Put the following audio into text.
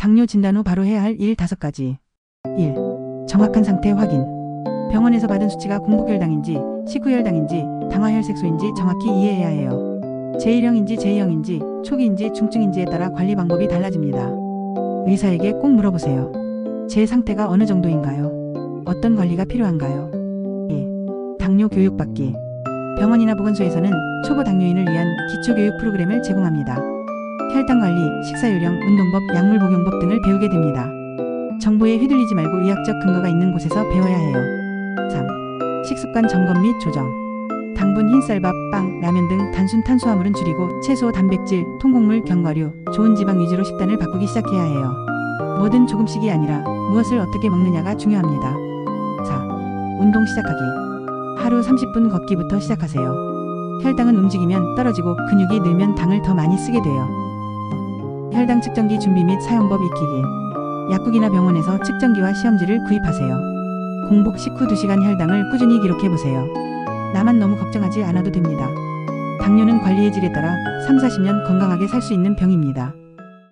당뇨 진단 후 바로 해야 할 일 5가지. 1. 정확한 상태 확인. 병원에서 받은 수치가 공복혈당인지, 식후혈당인지, 당화혈색소인지 정확히 이해해야 해요. 제1형인지 제2형인지, 초기인지 중증인지에 따라 관리 방법이 달라집니다. 의사에게 꼭 물어보세요. 제 상태가 어느 정도인가요? 어떤 관리가 필요한가요? 2. 당뇨 교육받기. 병원이나 보건소에서는 초보 당뇨인을 위한 기초교육 프로그램을 제공합니다. 혈당 관리, 식사 요령, 운동법, 약물 복용법 등을 배우게 됩니다. 정보에 휘둘리지 말고 의학적 근거가 있는 곳에서 배워야 해요. 3. 식습관 점검 및 조정. 당분 흰쌀밥, 빵, 라면 등 단순 탄수화물은 줄이고 채소, 단백질, 통곡물, 견과류, 좋은 지방 위주로 식단을 바꾸기 시작해야 해요. 뭐든 조금씩이 아니라 무엇을 어떻게 먹느냐가 중요합니다. 4. 운동 시작하기. 하루 30분 걷기부터 시작하세요. 혈당은 움직이면 떨어지고 근육이 늘면 당을 더 많이 쓰게 돼요. 혈당 측정기 준비 및 사용법 익히기. 약국이나 병원에서 측정기와 시험지를 구입하세요. 공복 식후 2시간 혈당을 꾸준히 기록해 보세요. 나만 너무 걱정하지 않아도 됩니다. 당뇨는 관리의 질에 따라 3, 40년 건강하게 살 수 있는 병입니다.